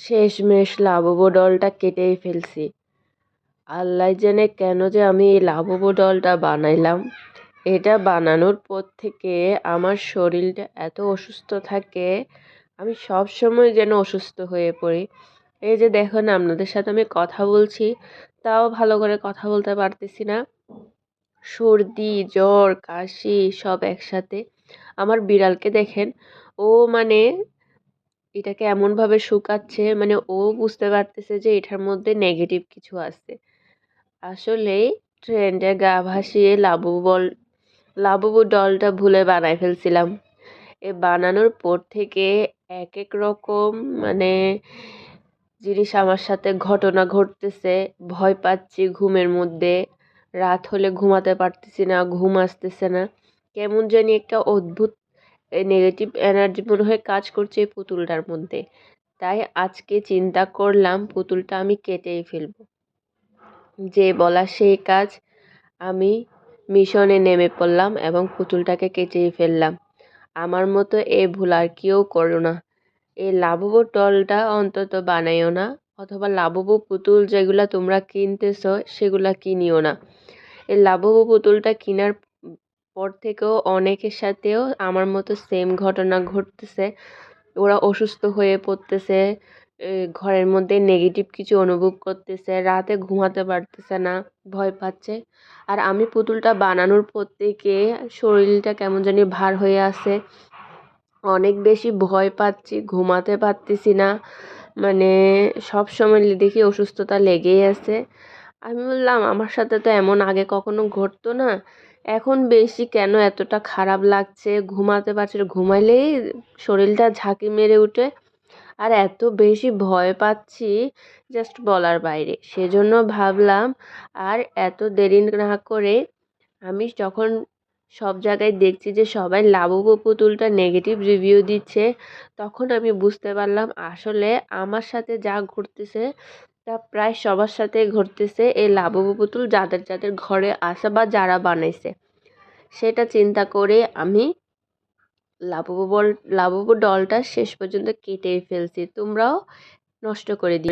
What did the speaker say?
শেষমেশ লাবুবু ডলটা কেটেই ফেলছি। আল্লাহ জানে কেন যে আমি এই লাবুবু ডলটা বানাইলাম। এটা বানানোর পর থেকে আমার শরীরটা এত অসুস্থ থাকে, আমি সব সময় যেন অসুস্থ হয়ে পড়ি। এই যে দেখুন, আপনাদের সাথে আমি কথা বলছি, তাও ভালো করে কথা বলতে পারতেছি না। সর্দি, জ্বর, কাশি সব একসাথে। আমার বিড়ালকে দেখেন, ও মানে এটাকে এমনভাবে শুকাচ্ছে মানে ও বুঝতে পারতেছে যে এটার মধ্যে নেগেটিভ কিছু আছে। আসলে ট্রেন্ডে গা ভাসিয়ে লাবু বল লাবুবু ডলটা ভুলে বানাই ফেলছিলাম। এ বানানোর পর থেকে এক এক রকম মানে জিনিস আমার সাথে ঘটনা ঘটতেছে, ভয় পাচ্ছি ঘুমের মধ্যে। রাত হলে ঘুমাতে পারতেছি না, ঘুম আসতেছে না। কেমন জানি একটা অদ্ভুত নেগেটিভ এনার্জি মনে হয় কাজ করছে এই পুতুলটার মধ্যে। তাই আজকে চিন্তা করলাম পুতুলটা আমি কেটেই ফেলব। যে বলা সেই কাজ আমি মিশনে নেমে পড়লাম এবং পুতুলটাকে কেটেই ফেললাম। আমার মতো এ ভুল আর কেউ করো না। এই লাবুবু টলটা অন্তত বানাইও না, অথবা লাবুবু পুতুল যেগুলা তোমরা কিনতেছ সেগুলা কিনিও না। এই লাবুবু পুতুলটা কেনার পর থেকেও অনেকের সাথেও আমার মতো সেম ঘটনা ঘটতেছে। ওরা অসুস্থ হয়ে পড়তেছে ঘরের মধ্যে নেগেটিভ কিছু অনুভব করতেছে, রাতে ঘুমাতে পারতেছে না, ভয় পাচ্ছে। আর আমি পুতুলটা বানানোর পর থেকে শরীরটা কেমন জানি ভার হয়ে আছে। অনেক বেশি ভয় পাচ্ছি, ঘুমাতে পারতেছি না। মানে সব সময় দেখি অসুস্থতা লেগেই আছে। আমি বললাম, আমার সাথে তো এমন আগে কখনো ঘটতো না। এখন বেশি কেন এতটা খারাপ লাগছে? ঘুমাতে পারছি ঘুমাইলেই শরীরটা ঝাঁকি মেরে উঠে। আর এত বেশি ভয় পাচ্ছি জাস্ট বলার বাইরে। সেজন্য ভাবলাম, আর এত দেরি না করে আমি যখন সব জায়গায় দেখছি যে সবাই লাবুবু পুতুলটা নেগেটিভ রিভিউ দিচ্ছে, তখন আমি বুঝতে পারলাম আসলে আমার সাথে যা ঘটতেছে তা প্রায় সবার সাথে ঘটতেছে এই লাবু পুতুল যাদের যাদের ঘরে আসে বা যারা বানাইছে। সেটা চিন্তা করে আমি লাবু বল লাবু ডলটা শেষ পর্যন্ত কেটেই ফেলছি। তোমরাও নষ্ট করে দিও।